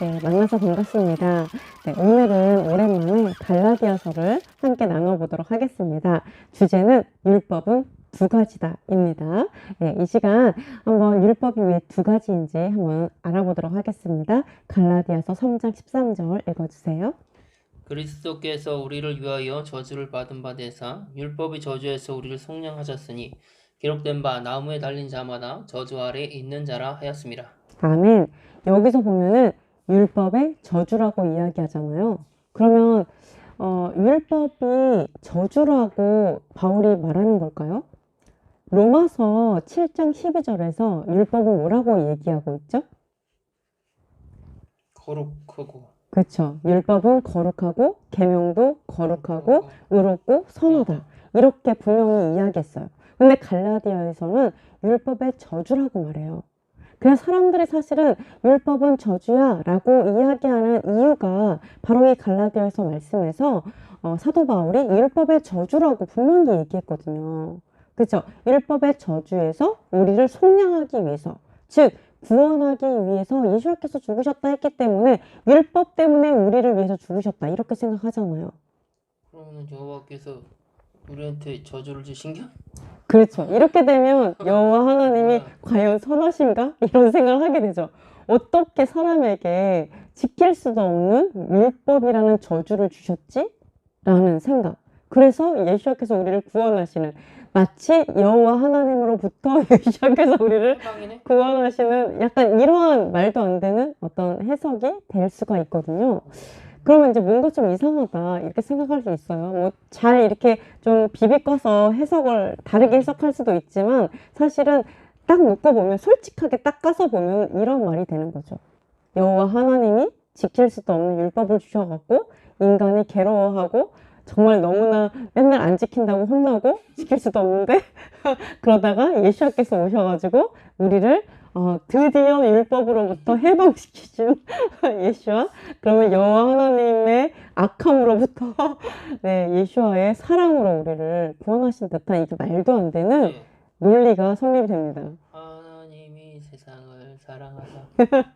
네, 만나서 반갑습니다. 네, 오늘은 오랜만에 갈라디아서를 함께 나눠보도록 하겠습니다. 주제는 율법은 두 가지다입니다. 네, 이 시간 한번 율법이 왜 두 가지인지 한번 알아보도록 하겠습니다. 갈라디아서 3장 13절 읽어주세요. 그리스도께서 우리를 위하여 저주를 받은 바 되사 율법의 저주에서 우리를 속량하셨으니 기록된 바 나무에 달린 자마다 저주 아래 있는 자라 하였습니다. 아멘. 여기서 보면은 율법의 저주라고 이야기하잖아요. 그러면 어, 율법이 저주라고 바울이 말하는 걸까요? 로마서 7장 12절에서 율법은 뭐라고 얘기하고 있죠? 거룩하고 그렇죠. 율법은 거룩하고 계명도 거룩하고 의롭고 선하다. 이렇게 분명히 이야기했어요. 근데 갈라디아에서는 율법의 저주라고 말해요. 그래서 사람들이 사실은 율법은 저주야 라고 이야기하는 이유가 바로 이 갈라디아에서 말씀에서 어, 사도 바울이 율법의 저주라고 분명히 얘기했거든요. 그렇죠? 율법의 저주에서 우리를 속량하기 위해서 즉 구원하기 위해서 예수께서 죽으셨다 했기 때문에 율법 때문에 우리를 위해서 죽으셨다 이렇게 생각하잖아요. 그러면 여호와께서 우리한테 저주를 주신겨? 그렇죠. 이렇게 되면 여호와 하나님이 과연 선하신가? 이런 생각을 하게 되죠. 어떻게 사람에게 지킬 수도 없는 율법이라는 저주를 주셨지? 라는 생각. 그래서 예수께서 우리를 구원하시는 마치 여호와 하나님으로부터 예수께서 우리를? 구원하시는 약간 이러한 말도 안 되는 어떤 해석이 될 수가 있거든요. 그러면 이제 뭔가 좀 이상하다 이렇게 생각할 수 있어요. 뭐 잘 이렇게 좀 비비꿔서 해석을 다르게 해석할 수도 있지만 사실은 딱 놓고 보면 솔직하게 딱 까서 보면 이런 말이 되는 거죠. 여호와 하나님이 지킬 수도 없는 율법을 주셔갖고 인간이 괴로워하고 정말 너무나 맨날 안 지킨다고 혼나고 지킬 수도 없는데 그러다가 예수께서 오셔가지고 우리를 어, 드디어 율법으로부터 해방시키신 예수와 그러면 여호와 하나님의 악함으로부터 네, 예수와의 사랑으로 우리를 구원하신 듯한 이게 말도 안 되는 네. 논리가 성립이 됩니다. 하나님이 세상을 사랑하사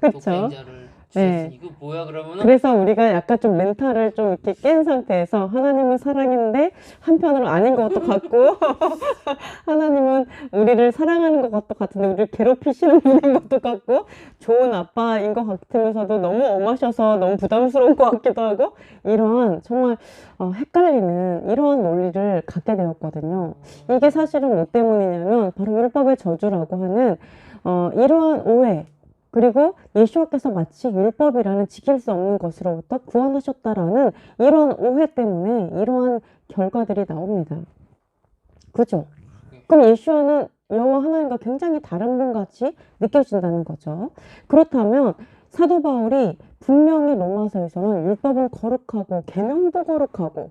그렇죠? 독생자를 네. 이거 뭐야 그러면은 그래서 우리가 약간 좀 멘탈을 좀 이렇게 깬 상태에서 하나님은 사랑인데 한편으로 아닌 것도 같고 하나님은 우리를 사랑하는 것 것도 같은데 우리를 괴롭히시는 분인 것도 같고 좋은 아빠인 것 같으면서도 너무 엄하셔서 너무 부담스러운 것 같기도 하고 이러한 정말 어, 헷갈리는 이러한 논리를 갖게 되었거든요. 이게 사실은 뭐 때문이냐면 바로 율법의 저주라고 하는 어, 이러한 오해 그리고 예수와께서 마치 율법이라는 지킬 수 없는 것으로부터 구원하셨다라는 이러한 오해 때문에 이러한 결과들이 나옵니다. 그죠? 그럼 예수와는 여호와 하나님과 굉장히 다른 분 같이 느껴진다는 거죠. 그렇다면 사도 바울이 분명히 로마서에서는 율법은 거룩하고 계명도 거룩하고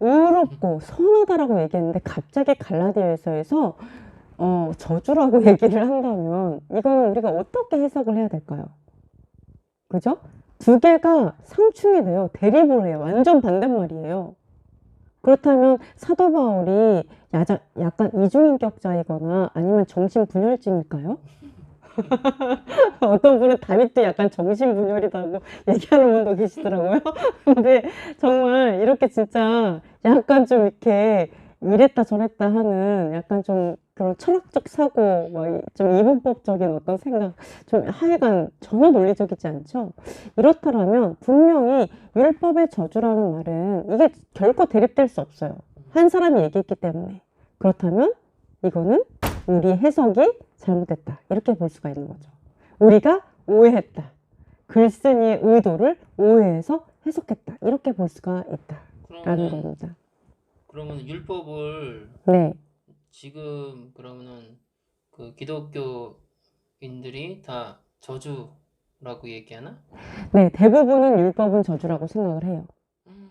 의롭고 선하다라고 얘기했는데 갑자기 갈라디아에서에서 어, 저주라고 얘기를 한다면 이거는 우리가 어떻게 해석을 해야 될까요? 그죠? 두 개가 상충이 돼요. 대립을 해요. 완전 반대말이에요. 그렇다면 사도 바울이 야자, 약간 이중인격자이거나 아니면 정신분열증일까요? 어떤 분은 다윗도 약간 정신분열이라고 얘기하는 분도 계시더라고요. 근데 정말 이렇게 진짜 약간 좀 이렇게 이랬다 저랬다 하는 약간 좀 그런 철학적 사고, 막좀 이분법적인 어떤 생각, 좀 하여간 전혀 논리적이지 않죠? 이렇다라면 분명히 율법의 저주라는 말은 이게 결코 대립될 수 없어요. 한 사람이 얘기했기 때문에. 그렇다면 이거는 우리 해석이 잘못됐다. 이렇게 볼 수가 있는 거죠. 우리가 오해했다. 글쓴이의 의도를 오해해서 해석했다. 이렇게 볼 수가 있다라는 겁니다. 그러면 율법을 네. 지금 그러면은 그 기독교인들이 다 저주라고 얘기하나? 네, 대부분은 율법은 저주라고 생각을 해요. 음,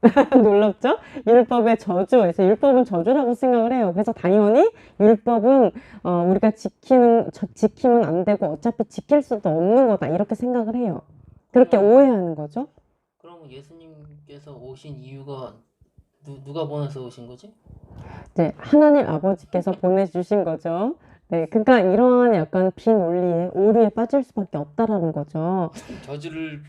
놀랍죠? 율법의 저주에서 율법은 저주라고 생각을 해요. 그래서 당연히 율법은 어, 우리가 지키는 저- 지키면 안 되고 어차피 지킬 수도 없는 거다 이렇게 생각을 해요. 그렇게 오해하는 거죠. 그러면 예수님께서 오신 이유가 누, 누가 보내서 오신 거지? 이제 하나님 아버지께서 보내주신 거죠. 네, 그러니까 이러한 약간 비논리에 오류에 빠질 수밖에 없다라는 거죠. 저주를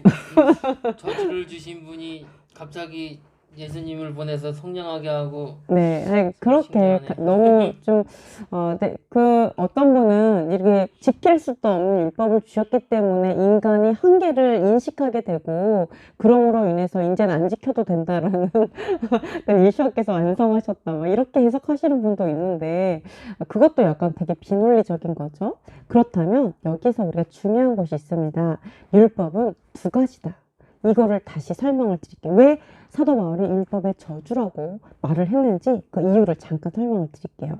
저주를 주신 분이 갑자기 예수님을 보내서 성령하게 하고 네, 아니, 그렇게 신기하네. 가- 너무 좀, 어, 네, 그 어떤 분은 이렇게 지킬 수도 없는 율법을 주셨기 때문에 인간이 한계를 인식하게 되고, 그러므로 인해서 이제는 안 지켜도 된다라는 예수님께서 완성하셨다. 막 이렇게 해석하시는 분도 있는데, 그것도 약간 되게 비논리적인 거죠. 그렇다면 여기서 우리가 중요한 것이 있습니다. 율법은 두 가지다. 이거를 다시 설명을 드릴게요. 왜 사도 바울이 율법의 저주라고 말을 했는지 그 이유를 잠깐 설명을 드릴게요.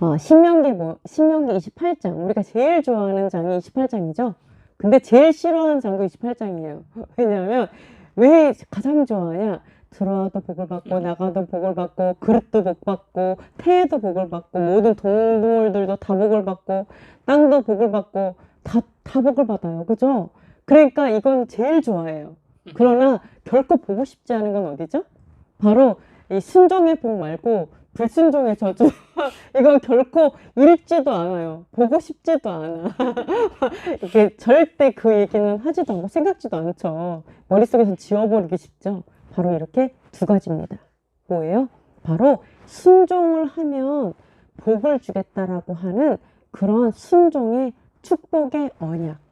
어, 신명기 뭐 신명기 28장 우리가 제일 좋아하는 장이 28장이죠. 근데 제일 싫어하는 장도 28장이에요. 왜냐하면 왜 가장 좋아하냐? 들어와도 복을 받고 나가도 복을 받고 그릇도 복 받고 태에도 복을 받고 모든 동물들도 다 복을 받고 땅도 복을 받고 다, 다 복을 받아요. 그죠? 그러니까 이건 제일 좋아해요. 그러나 결코 보고 싶지 않은 건 어디죠? 바로 이 순종의 복 말고 불순종의 저주. 이건 결코 읽지도 않아요. 보고 싶지도 않아. 이게 절대 그 얘기는 하지도 않고 생각지도 않죠. 머릿속에서 지워버리기 쉽죠. 바로 이렇게 두 가지입니다. 뭐예요? 바로 순종을 하면 복을 주겠다라고 하는 그런 순종의 축복의 언약.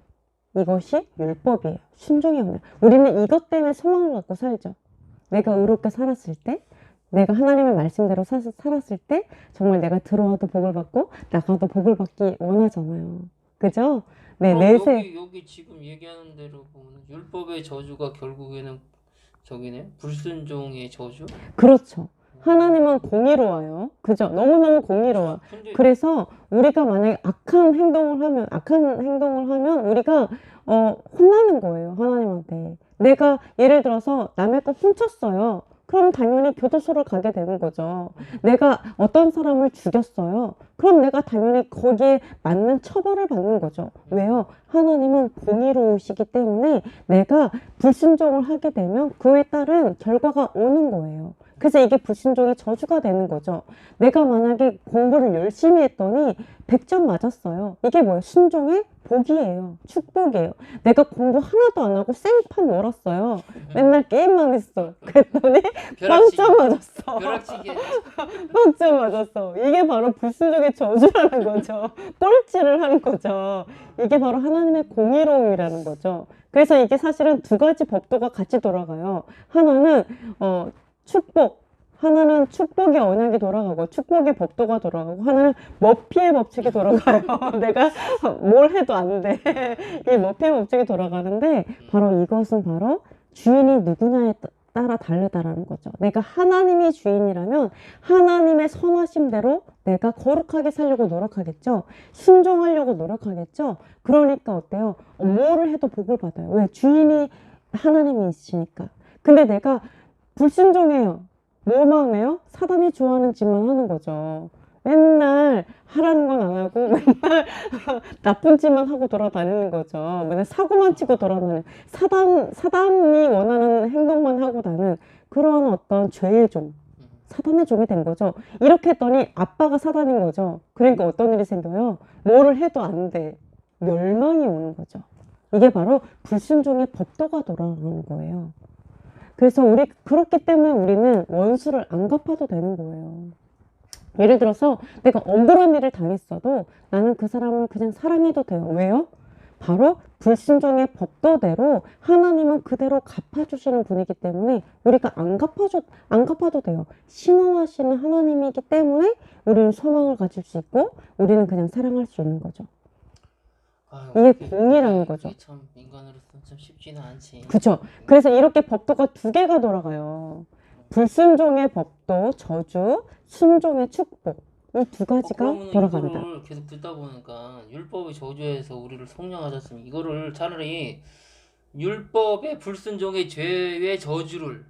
이것이 율법이에요. 순종의 언약. 우리는 이것 때문에 소망을 갖고 살죠. 내가 의롭게 살았을 때, 내가 하나님의 말씀대로 사- 살았을 때, 정말 내가 들어와도 복을 받고, 나가도 복을 받기 원하잖아요. 그죠? 네, 그럼 내세. 여기 여기 지금 얘기하는 대로 보면 율법의 저주가 결국에는 저기네 불순종의 저주. 그렇죠. 하나님은 공의로워요. 그죠? 너무너무 공의로워. 근데 그래서 우리가 만약에 악한 행동을 하면, 악한 행동을 하면 우리가, 어, 혼나는 거예요. 하나님한테. 내가 예를 들어서 남의 거 훔쳤어요. 그럼 당연히 교도소를 가게 되는 거죠. 내가 어떤 사람을 죽였어요. 그럼 내가 당연히 거기에 맞는 처벌을 받는 거죠. 왜요? 하나님은 공의로우시기 때문에 내가 불순종을 하게 되면 그에 따른 결과가 오는 거예요. 그래서 이게 불순종의 저주가 되는 거죠. 내가 만약에 공부를 열심히 했더니 100점 맞았어요. 이게 뭐예요? 순종의 복이에요. 축복이에요. 내가 공부 하나도 안 하고 생판 놀았어요. 맨날 게임만 했어. 그랬더니 빵점 맞았어. 빵점 맞았어. 이게 바로 불순종의 저주라는 거죠. 꼴찌를 하는 거죠. 이게 바로 하나님의 공의로움이라는 거죠. 그래서 이게 사실은 두 가지 법도가 같이 돌아가요. 하나는 어, 축복. 하나는 축복의 언약이 돌아가고 축복의 법도가 돌아가고 하나는 머피의 법칙이 돌아가요. 내가 뭘 해도 안 돼. 이 머피의 법칙이 돌아가는데 바로 이것은 바로 주인이 누구냐에 따- 따라 다르다라는 거죠. 내가 하나님이 주인이라면 하나님의 선하심대로 내가 거룩하게 살려고 노력하겠죠. 순종하려고 노력하겠죠. 그러니까 어때요? 어, 뭐를 해도 복을 받아요. 왜? 주인이 하나님이 있으니까. 근데 내가 불순종해요. 뭐만 해요? 사단이 좋아하는 짓만 하는 거죠. 맨날 하라는 건 안 하고 맨날 나쁜 짓만 하고 돌아다니는 거죠. 맨날 사고만 치고 돌아다니는 사단 사단이 원하는 행동만 하고 다는 그런 어떤 죄의 종, 사단의 종이 된 거죠. 이렇게 했더니 아빠가 사단인 거죠. 그러니까 어떤 일이 생겨요? 뭐를 해도 안 돼. 멸망이 오는 거죠. 이게 바로 불순종의 법도가 돌아가는 거예요. 그래서 우리 그렇기 때문에 우리는 원수를 안 갚아도 되는 거예요. 예를 들어서 내가 억울한 일을 당했어도 나는 그 사람을 그냥 사랑해도 돼요. 왜요? 바로 불순종의 법도대로 하나님은 그대로 갚아주시는 분이기 때문에 우리가 안 갚아줘 안 갚아도 돼요. 신원하시는 하나님이기 때문에 우리는 소망을 가질 수 있고 우리는 그냥 사랑할 수 있는 거죠. 아유, 이게 공이라는 거죠. 참 인간으로서 참 쉽지는 않지. 그죠? 그래서 이렇게 법도가 두 개가 돌아가요. 불순종의 법도, 저주, 순종의 축복. 이두 어, 가지가 그러면은 돌아간다. 이거를 계속 듣다 보니까 율법의 저주에서 우리를 성령하셨으니 이거를 차라리 율법의 불순종의 죄의 저주를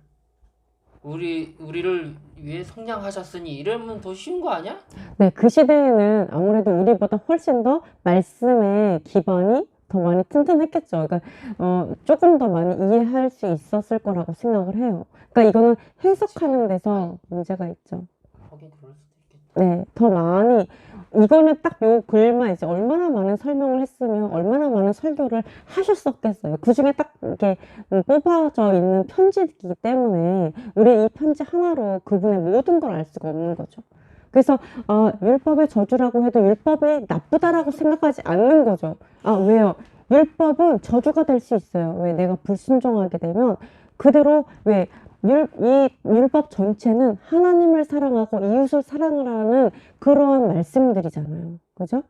우리 우리를 위해 성량하셨으니 이러면 더 쉬운 거 아니야? 네, 그 시대에는 아무래도 우리보다 훨씬 더 말씀의 기반이 더 많이 튼튼했겠죠. 그러니까 어, 조금 더 많이 이해할 수 있었을 거라고 생각을 해요. 그러니까 이거는 해석하는 데서 문제가 있죠. 하긴 그럴 수도 있겠다. 네, 더 많이 이거는 딱 요 글만 이제 얼마나 많은 설명을 했으면 얼마나 많은 설교를 하셨었겠어요. 그 중에 딱 이렇게 음, 뽑아져 있는 편지이기 때문에 우리 이 편지 하나로 그분의 모든 걸 알 수가 없는 거죠. 그래서 아, 율법의 저주라고 해도 율법이 나쁘다라고 생각하지 않는 거죠. 아, 왜요? 율법은 저주가 될 수 있어요. 왜 내가 불순종하게 되면 그대로 왜 율, 이 율법 전체는 하나님을 사랑하고 이웃을 사랑하라는 그러한 말씀들이잖아요. 그죠?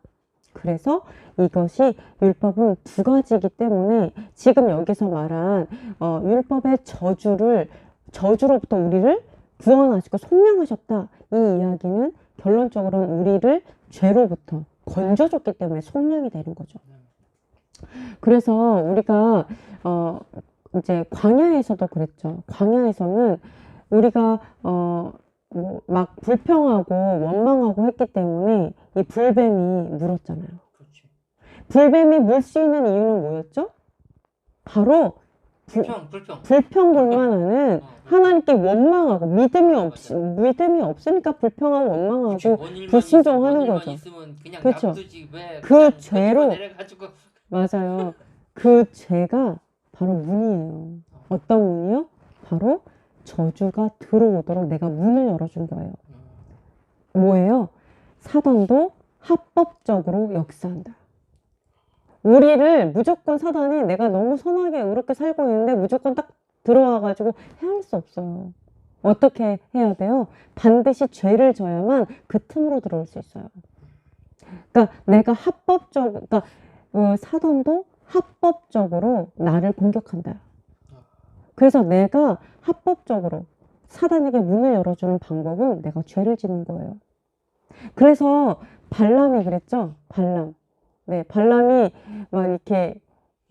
그래서 이것이 율법은 두 가지이기 때문에 지금 여기서 말한 어, 율법의 저주를 저주로부터 우리를 구원하시고 속량하셨다. 이 이야기는 결론적으로는 우리를 죄로부터 건져줬기 때문에 속량이 되는 거죠. 그래서 우리가 어 이제 광야에서도 그랬죠. 광야에서는 우리가 어막 불평하고 원망하고 했기 때문에 이 불뱀이 물었잖아요. 그렇지. 불뱀이 물 수 있는 이유는 뭐였죠? 바로 불, 불평, 불평. 불평 불만하는 어, 하나님께 원망하고 믿음이 없 믿음이 없으니까 불평하고 원망하고 원일만 불순종하는 있- 거죠. 그렇죠. 그 죄로 맞아요. 그 죄가 바로 문이에요. 어떤 문이요? 바로 저주가 들어오도록 내가 문을 열어준 거예요. 음, 뭐예요? 사단도 합법적으로 역사한다. 우리를 무조건 사단이 내가 너무 선하게 의롭게 살고 있는데 무조건 딱 들어와가지고 해할 수 없어요. 어떻게 해야 돼요? 반드시 죄를 져야만 그 틈으로 들어올 수 있어요. 그러니까 내가 합법적, 그러니까 어, 사단도 합법적으로 나를 공격한다. 그래서 내가 합법적으로 사단에게 문을 열어주는 방법은 내가 죄를 짓는 거예요. 그래서 발람이 그랬죠. 발람. 네, 발람이 막 이렇게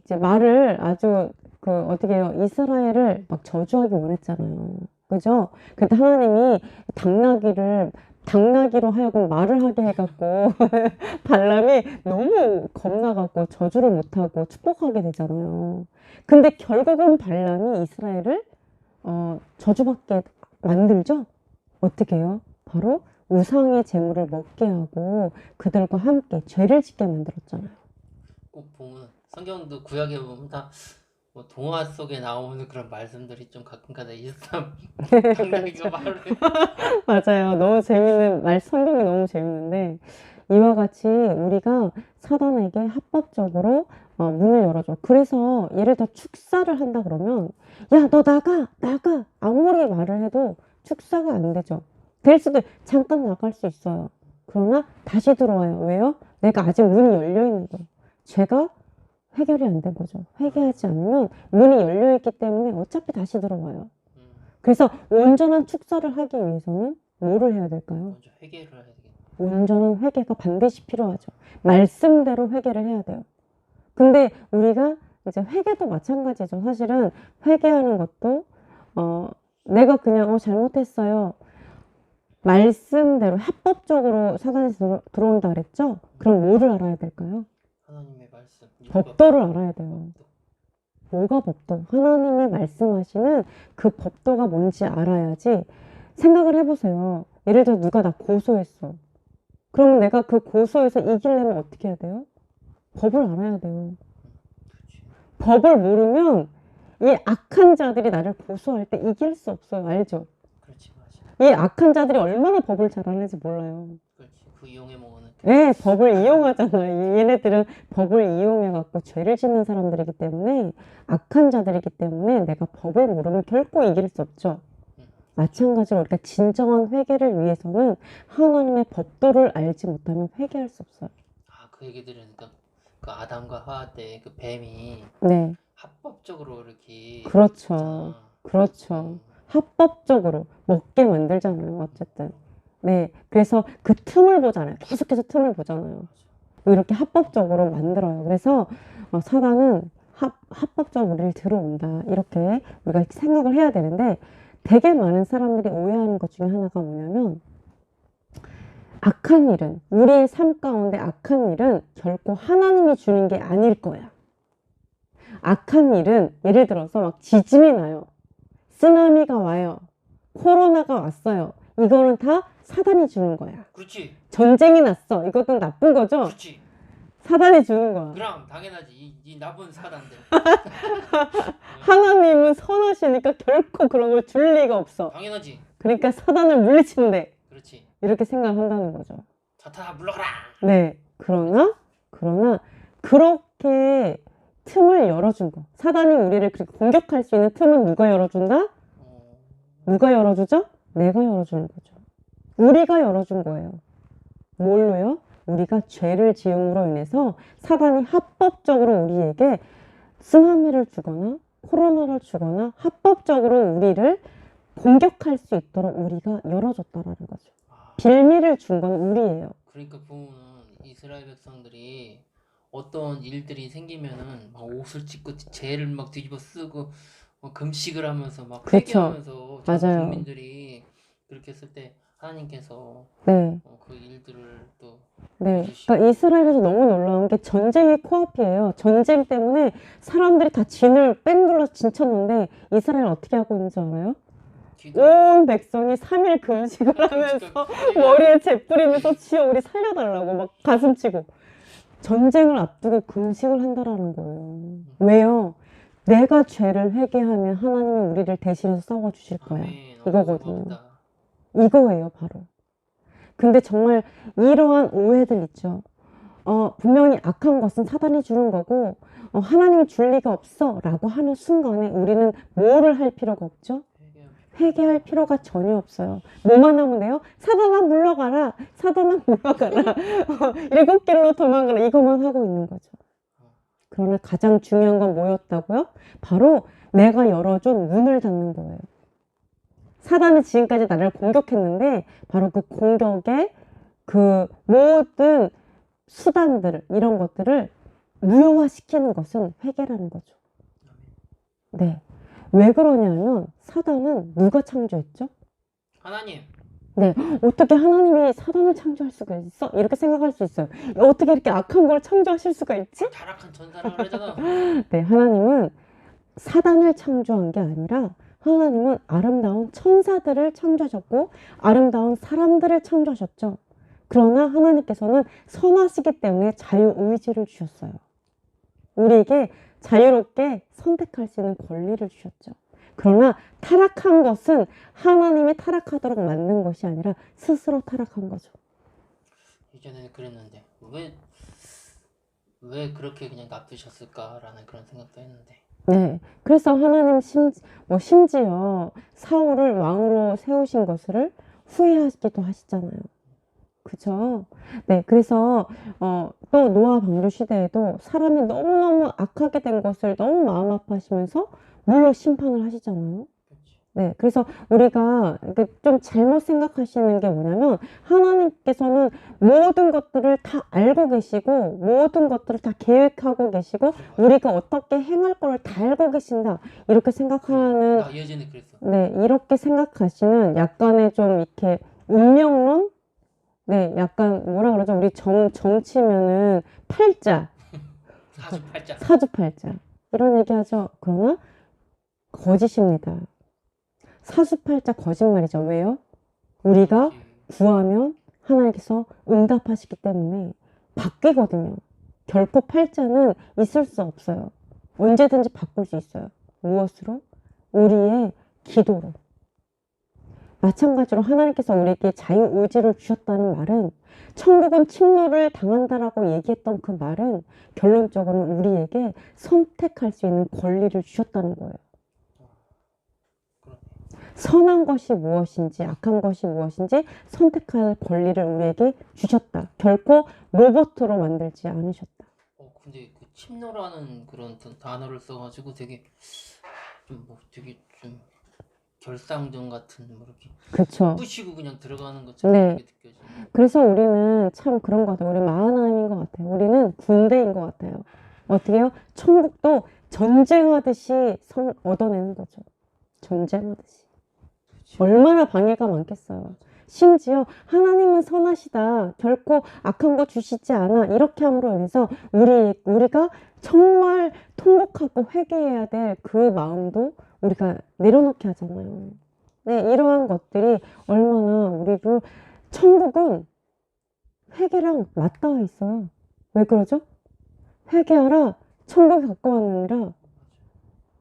이제 말을 아주 그 어떻게 해요? 이스라엘을 막 저주하기 원했잖아요. 그죠? 근데 하나님이 당나귀를 당나귀로 하여금 말을 하게 해갖고 발람이 너무 겁나갖고 저주를 못하고 축복하게 되잖아요. 근데 결국은 발람이 이스라엘을 어, 저주받게 만들죠? 어떻게 해요? 바로 우상의 재물을 먹게 하고 그들과 함께 죄를 짓게 만들었잖아요. 꼭 보면 성경도 구약에 보면 다 뭐 동화 속에 나오는 그런 말씀들이 좀 가끔가다 말을 해. 맞아요. 너무 재밌는 말, 성경이 너무 재밌는데 이와 같이 우리가 사단에게 합법적으로 어, 문을 열어줘. 그래서 예를 들어 축사를 한다 그러면 야, 너 나가, 나가. 아무리 말을 해도 축사가 안 되죠. 될 수도 잠깐 나갈 수 있어요. 그러나 다시 들어와요. 왜요? 내가 아직 문이 열려 있는 거예요. 죄가 해결이 안 된 거죠. 회개하지 않으면 문이 열려 있기 때문에 어차피 다시 들어와요. 음, 그래서 온전한 축사를 하기 위해서는 뭐를 해야 될까요? 먼저 회개를 해야 되겠네. 온전한 회개가 반드시 필요하죠. 말씀대로 회개를 해야 돼요. 근데 우리가 이제 회개도 마찬가지죠. 사실은 회개하는 것도 어 내가 그냥 어 잘못했어요. 말씀대로 합법적으로 들어, 들어온다 그랬죠? 그럼 뭐를 알아야 될까요? 하나님의 말씀. 법도를 알아야 돼요. 뭐가 법도? 하나님이 말씀하시는 그 법도가 뭔지 알아야지 생각을 해보세요. 예를 들어 누가 나 고소했어. 그러면 내가 그 고소에서 이기려면 어떻게 해야 돼요? 법을 알아야 돼요. 법을 모르면 이 악한 자들이 나를 고소할 때 이길 수 없어요. 알죠? 그렇지. 이 악한 자들이 얼마나 법을 잘 아는지 몰라요. 그렇지. 그 이용해 먹는. 네, 법을 이용하잖아요. 얘네들은 법을 이용해 갖고 죄를 짓는 사람들이기 때문에, 악한 자들이기 때문에 내가 법을 모르면 결코 이길 수 없죠. 마찬가지로 우리가 진정한 회개를 위해서는 하나님의 법도를 알지 못하면 회개할 수 없어요. 아 그 얘기 들으니까 그 아담과 하와 때 그 뱀이 네, 합법적으로 이렇게. 그렇죠. 아, 그렇죠. 음, 합법적으로 먹게 만들잖아요. 어쨌든. 네, 그래서 그 틈을 보잖아요. 계속해서 틈을 보잖아요. 이렇게 합법적으로 만들어요. 그래서 어, 사단은 합, 합법적으로 우리를 들어온다. 이렇게 우리가 생각을 해야 되는데 되게 많은 사람들이 오해하는 것 중에 하나가 뭐냐면 악한 일은 우리의 삶 가운데 악한 일은 결코 하나님이 주는 게 아닐 거야. 악한 일은 예를 들어서 막 지진이 나요. 쓰나미가 와요. 코로나가 왔어요. 이거는 다 사단이 주는 거야. 그렇지. 전쟁이 났어. 이것도 나쁜 거죠? 그렇지. 사단이 주는 거야. 그럼 당연하지. 이, 이 나쁜 사단들. 하나님은 선하시니까 결코 그런 걸 줄 리가 없어. 당연하지. 그러니까 사단을 물리친대. 그렇지. 이렇게 생각한다는 거죠. 자타 물러가라. 네. 그러나, 그러나, 그렇게 틈을 열어준 거. 사단이 우리를 그렇게 공격할 수 있는 틈은 누가 열어준다? 어, 누가 열어주죠? 내가 열어주는 거죠. 우리가 열어준 거예요. 뭘로요? 우리가 죄를 지음으로 인해서 사단이 합법적으로 우리에게 쓰나미를 주거나 코로나를 주거나 합법적으로 우리를 공격할 수 있도록 우리가 열어줬다라는 거죠. 아, 빌미를 준 건 우리예요. 그러니까 보면은 이스라엘 백성들이 어떤 일들이 생기면은 막 옷을 찢고 죄를 막 뒤집어 쓰고 막 금식을 하면서 막. 회개하면서 전 맞아요. 국민들이 그렇게 했을 때 하나님께서 네. 어, 그 일들을 또 네. 그러니까 이스라엘에서 너무 놀라운 게 전쟁의 코앞이에요. 전쟁 때문에 사람들이 다 진을 뺑 둘러서 진쳤는데 이스라엘 어떻게 하고 있는지 알아요? 기도 온 백성이 3일 금식을 하면서 머리에 재 뿌리면서 치어 우리 살려달라고 막 가슴 치고 전쟁을 앞두고 금식을 한다라는 거예요. 왜요? 내가 죄를 회개하면 하나님이 우리를 대신해서 싸워 주실 거야. 아멘. 이거거든요. 이거예요, 바로. 근데 정말 이러한 오해들 있죠. 어, 분명히 악한 것은 사단이 주는 거고, 어, 하나님이 줄 리가 없어. 라고 하는 순간에 우리는 뭐를 할 필요가 없죠? 회개할 필요가 전혀 없어요. 뭐만 하면 돼요? 사단아 물러가라. 사단아 물러가라. 어, 일곱 길로 도망가라. 이것만 하고 있는 거죠. 그러나 가장 중요한 건 뭐였다고요? 바로 내가 열어준 문을 닫는 거예요. 사단은 지금까지 나를 공격했는데 바로 그 공격의 그 모든 수단들을 이런 것들을 무효화시키는 것은 회개라는 거죠. 네. 왜 그러냐면 사단은 누가 창조했죠? 하나님 어떻게 하나님이 사단을 창조할 수가 있어? 이렇게 생각할 수 있어요. 어떻게 이렇게 악한 걸 창조하실 수가 있지? 타락한 천사라고 그러잖아. 네, 하나님은 사단을 창조한 게 아니라 하나님은 아름다운 천사들을 창조하셨고 아름다운 사람들을 창조하셨죠. 그러나 하나님께서는 선하시기 때문에 자유의지를 주셨어요. 우리에게 자유롭게 선택할 수 있는 권리를 주셨죠. 그러나 타락한 것은 하나님이 타락하도록 만든 것이 아니라 스스로 타락한 거죠. 이전에는 그랬는데 왜 왜 그렇게 그냥 놔두셨을까라는 그런 생각도 했는데 네. 그래서 하나님 심, 뭐 심지어 사울을 왕으로 세우신 것을 후회하기도 하시잖아요. 그죠? 네. 그래서, 어, 또 노아 방주 시대에도 사람이 너무너무 악하게 된 것을 너무 마음 아파하시면서 물로 심판을 하시잖아요. 네, 그래서 우리가 좀 잘못 생각하시는 게 뭐냐면 하나님께서는 모든 것들을 다 알고 계시고 모든 것들을 다 계획하고 계시고 우리가 어떻게 행할 거를 다 알고 계신다 이렇게 생각하는. 네 이렇게 생각하시는 약간의 좀 이렇게 운명론 네 약간 뭐라 그러죠 우리 정 정치면은 팔자 사주팔자. 사주팔자 이런 얘기하죠. 그러나 거짓입니다. 사주팔자 거짓말이죠. 왜요? 우리가 구하면 하나님께서 응답하시기 때문에 바뀌거든요. 결코 팔자는 있을 수 없어요. 언제든지 바꿀 수 있어요. 무엇으로? 우리의 기도로. 마찬가지로 하나님께서 우리에게 자유 의지를 주셨다는 말은 천국은 침노를 당한다라고 얘기했던 그 말은 결론적으로는 우리에게 선택할 수 있는 권리를 주셨다는 거예요. 선한 것이 무엇인지 악한 것이 무엇인지 선택할 권리를 우리에게 주셨다. 결코 로봇으로 만들지 않으셨다. 어 근데 그 침노라는 그런 단- 단어를 써가지고 되게 좀 뭐 되게 좀 결상전 같은 뭐 이렇게 그렇죠. 부시고 그냥 들어가는 것처럼 네. 느껴지네. 그래서 우리는 참 그런 것 같아요. 우리 마하나임인 것 같아요. 우리는 군대인 것 같아요. 어떻게 해요? 천국도 전쟁하듯이 성 얻어내는 거죠. 전쟁하듯이. 얼마나 방해가 많겠어요. 심지어 하나님은 선하시다. 결코 악한 거 주시지 않아. 이렇게 함으로 인해서 우리, 우리가 정말 통곡하고 회개해야 될 그 마음도 우리가 내려놓게 하잖아요. 네, 이러한 것들이 얼마나 우리를 천국은 회개랑 맞닿아 있어요. 왜 그러죠? 회개하라 천국에 가까웠느니라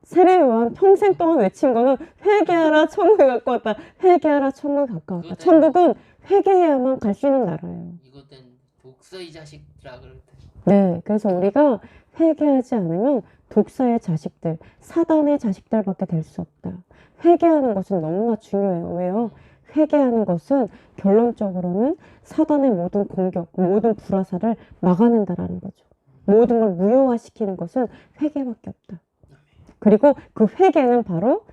세례 요한 평생 동안 외친 거는 회개하라 천국에 가까웠다. 회개하라 천국에 가까웠다. 천국은 회개해야만 갈 수 있는 나라예요. 이것 땐 독서의 자식이라 그럴 때. 네, 그래서 우리가 회개하지 않으면 독사의 자식들, 사단의 자식들밖에 될 수 없다. 회개하는 것은 너무나 중요해요. 왜요? 회개하는 것은 결론적으로는 사단의 모든 공격, 모든 불화살을 막아낸다라는 거죠. 모든 걸 무효화시키는 것은 회개밖에 없다. 그리고 그 회개는 바로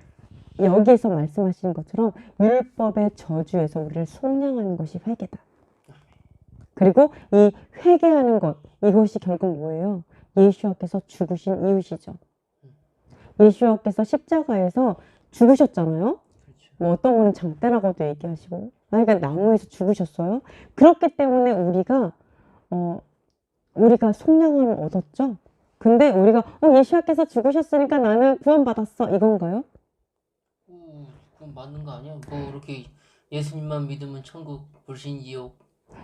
여기에서 말씀하시는 것처럼 율법의 저주에서 우리를 속량하는 것이 회개다. 그리고 이 회개하는 것, 이것이 결국 뭐예요? 예수와께서 죽으신 이유시죠. 예수와께서 십자가에서 죽으셨잖아요. 그렇죠. 뭐 어떤 분은 장대라고도 얘기하시고, 그러니까 나무에서 죽으셨어요. 그렇기 때문에 우리가 어 우리가 속량함을 얻었죠. 근데 우리가 어 예수와께서 죽으셨으니까 나는 구원받았어 이건가요? 오, 그건 맞는 거 아니야? 뭐 이렇게 예수님만 믿으면 천국 불신지옥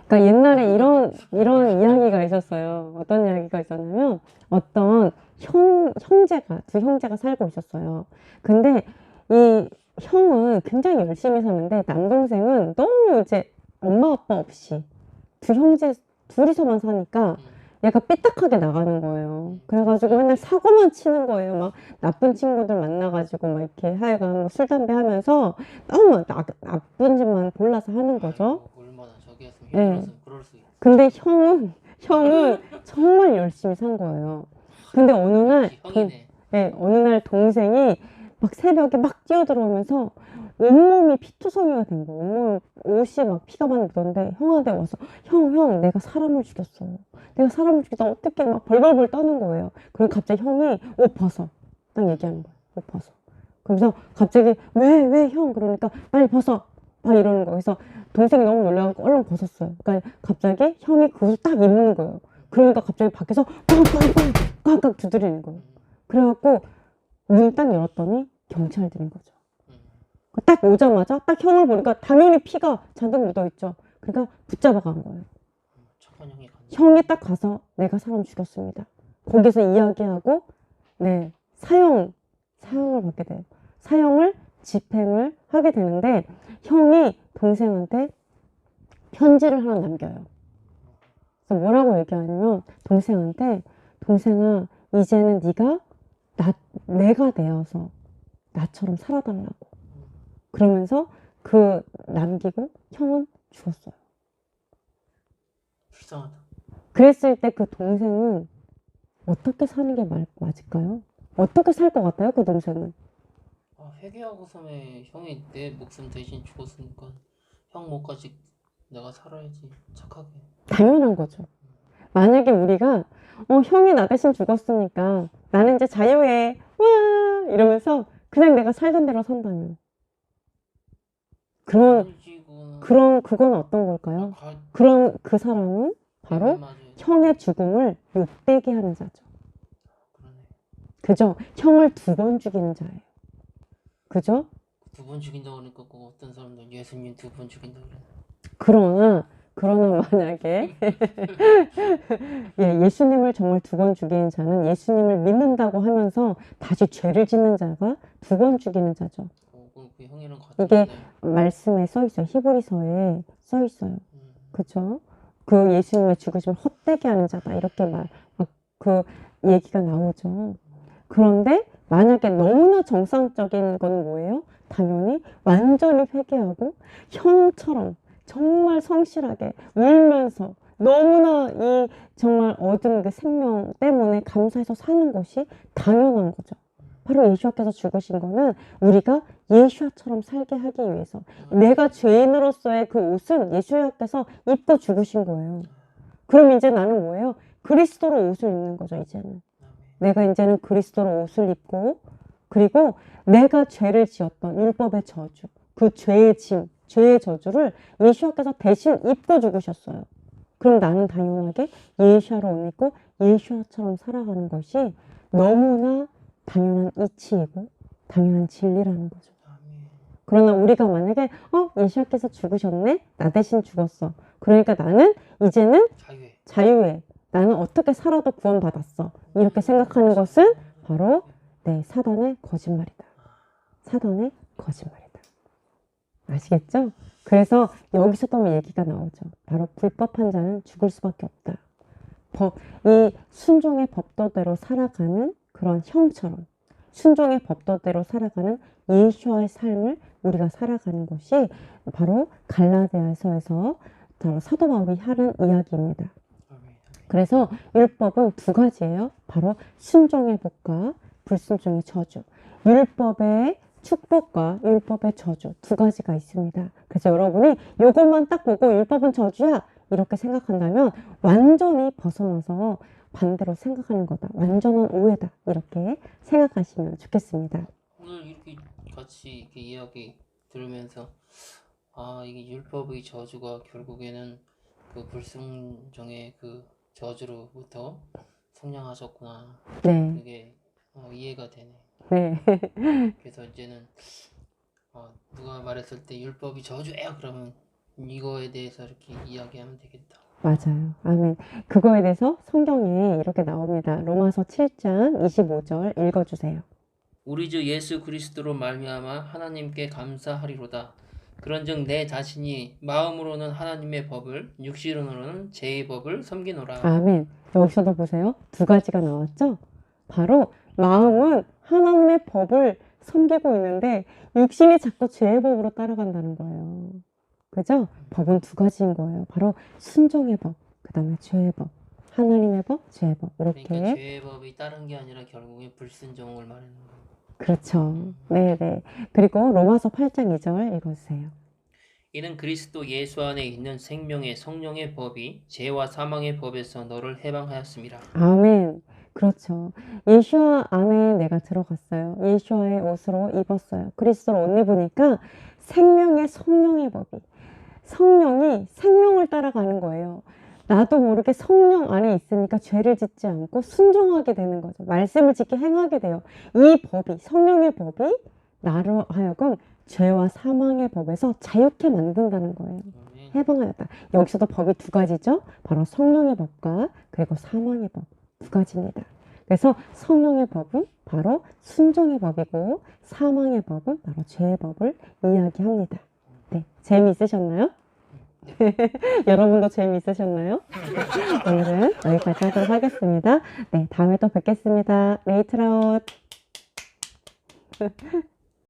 그러니까 옛날에 이런 이런 이야기가 있었어요. 어떤 이야기가 있었냐면 어떤 형 형제가 두 형제가 살고 있었어요. 근데 이 형은 굉장히 열심히 사는데 남동생은 너무 이제 엄마 아빠 없이 두 형제 둘이서만 사니까 얘가 삐딱하게 나가는 거예요. 그래가지고 맨날 사고만 치는 거예요. 막 나쁜 친구들 만나가지고 막 이렇게 하여간 뭐술 담배 하면서 너무 나, 나쁜 짓만 골라서 하는 거죠. 어, 얼마나 저기 했으면 네. 그럴 수 있어. 근데 형은 형은 정말 열심히 산 거예요. 근데 어느 날 동, 형이네. 네, 어느 날 동생이 막 새벽에 막 뛰어들어오면서 온몸이 피투성이가 된 거예요. 온몸 옷이 막 피가 많이 묻었는데 형한테 와서 형, 형, 내가 사람을 죽였어. 내가 사람을 죽였다. 어떻게 막 벌벌벌 떠는 거예요. 그럼 갑자기 형이 옷 벗어. 딱 얘기하는 거예요. 옷 벗어. 그러면서 갑자기 왜, 왜 형? 그러니까 빨리 벗어. 막 이러는 거예요. 그래서 동생이 너무 놀라갖고 얼른 벗었어요. 그러니까 갑자기 형이 그 옷을 딱 입는 거예요. 그러니까 갑자기 밖에서 빵빵빵 꽉꽉 두드리는 거예요. 그래갖고 문 딱 열었더니 경찰들인 거죠. 음. 딱 오자마자 딱 형을 보니까 당연히 피가 잔뜩 묻어있죠. 그러니까 붙잡아 간 거예요. 형이 딱 가서 내가 사람 죽였습니다. 거기서 이야기하고 네 사형 사형을 받게 돼요. 사형을 집행을 하게 되는데 형이 동생한테 편지를 하나 남겨요. 그래서 뭐라고 얘기하냐면 동생한테 동생아 이제는 네가 나 내가 되어서 나처럼 살아달라고 그러면서 그 남기고 형은 죽었어요. 불쌍하다. 그랬을 때 그 동생은 어떻게 사는 게 말, 맞을까요? 어떻게 살 것 같아요, 그 동생은? 아, 회개하고서에 형이 내 목숨 대신 죽었으니까 형 목까지 내가 살아야지 착하게. 당연한 거죠. 만약에 우리가, 어, 형이 나 대신 죽었으니까 나는 이제 자유해. 와! 이러면서 그냥 내가 살던 대로 산다면. 그런. 그런, 그건 어떤 걸까요? 가- 그런 그 사람은 바로 맞아요. 형의 죽음을 욕되게 하는 자죠. 그러네. 그죠? 형을 두 번 죽이는 자예요. 그죠? 두 번 죽인다고 그러니까 그 어떤 사람들 예수님 두 번 죽인다고 그래. 그러나 그러나 만약에 예, 예수님을 정말 두 번 죽이는 자는 예수님을 믿는다고 하면서 다시 죄를 짓는 자가 두 번 죽이는 자죠. 이게-. 말씀에 써 있어요. 히브리서에 써 있어요. 음. 그죠? 그 예수님의 죽으심을 헛되게 하는 자다. 이렇게 말, 막그 얘기가 나오죠. 그런데 만약에 너무나 정상적인 건 뭐예요? 당연히 완전히 회개하고 형처럼 정말 성실하게 울면서 너무나 이 정말 얻은 그 생명 때문에 감사해서 사는 것이 당연한 거죠. 바로 예수와께서 죽으신 거는 우리가 예수와처럼 살게 하기 위해서 내가 죄인으로서의 그 옷은 예수님께서 입고 죽으신 거예요. 그럼 이제 나는 뭐예요? 그리스도로 옷을 입는 거죠, 이제는. 내가 이제는 그리스도로 옷을 입고, 그리고 내가 죄를 지었던 율법의 저주, 그 죄의 짐, 죄의 저주를 예수님께서 대신 입고 죽으셨어요. 그럼 나는 당연하게 예수와로 옷 입고 예수와처럼 살아가는 것이 너무나 당연한 이치이고 당연한 진리라는 거죠. 그러나 우리가 만약에 어 예수님께서 죽으셨네? 나 대신 죽었어. 그러니까 나는 이제는 자유해. 자유해. 나는 어떻게 살아도 구원받았어. 이렇게 생각하는 것은 바로 네 사단의 거짓말이다. 사단의 거짓말이다. 아시겠죠? 그래서 여기서 또 얘기가 나오죠. 바로 불법한 자는 죽을 수밖에 없다. 법, 이 순종의 법도대로 살아가는 그런 형처럼 순종의 법도대로 살아가는 예수와의 삶을 우리가 살아가는 것이 바로 갈라디아서에서 바로 사도 바울이 하는 이야기입니다. 그래서 율법은 두 가지예요. 바로 순종의 복과 불순종의 저주. 율법의 축복과 율법의 저주 두 가지가 있습니다. 그래서 여러분이 이것만 딱 보고 율법은 저주야 이렇게 생각한다면 완전히 벗어나서 반대로 생각하는 거다. 완전한 오해다. 이렇게 생각하시면 좋겠습니다. 오늘 이렇게 같이 이렇게 이야기 들으면서 아 이게 율법의 저주가 결국에는 그 불순종의 그 저주로부터 성량하셨구나 네, 그게 어, 이해가 되네 네, 그래서 이제는 어, 누가 말했을 때 율법이 저주예요 그러면 이거에 대해서 이렇게 이야기하면 되겠다 맞아요. 아멘. 그거에 대해서 성경에 이렇게 나옵니다. 로마서 7장 25절 읽어주세요. 우리 주 예수 그리스도로 말미암아 하나님께 감사하리로다. 그런즉 내 자신이 마음으로는 하나님의 법을 육신으로는 제 법을 섬기노라. 아멘. 여기서도 보세요. 두 가지가 나왔죠? 바로 마음은 하나님의 법을 섬기고 있는데 육신이 자꾸 죄의 법으로 따라간다는 거예요. 그죠? 법은 두 가지인 거예요. 바로 순종의 법, 그 다음에 죄의 법, 하나님의 법, 죄의 법. 이렇게. 그러니까 죄의 법이 다른 게 아니라 결국에 불순종을 말하는 거예요. 그렇죠. 네네. 그리고 로마서 8장 2절 읽어주세요. 이는 그리스도 예수 안에 있는 생명의 성령의 법이 죄와 사망의 법에서 너를 해방하였습니다. 아멘. 그렇죠. 예수와 안에 내가 들어갔어요. 예수와의 옷으로 입었어요. 그리스도로 옷 입으니까 생명의 성령의 법이 성령이 생명을 따라가는 거예요. 나도 모르게 성령 안에 있으니까 죄를 짓지 않고 순종하게 되는 거죠. 말씀을 지켜 행하게 돼요. 이 법이 성령의 법이 나로 하여금 죄와 사망의 법에서 자유케 만든다는 거예요. 해방하였다. 여기서도 법이 두 가지죠. 바로 성령의 법과 그리고 사망의 법 두 가지입니다. 그래서 성령의 법은 바로 순종의 법이고 사망의 법은 바로 죄의 법을 이야기합니다. 네, 재미있으셨나요? 여러분도 재미있으셨나요? 오늘은 여기까지 하도록 하겠습니다. 네, 다음에 또 뵙겠습니다. 레이트라웃.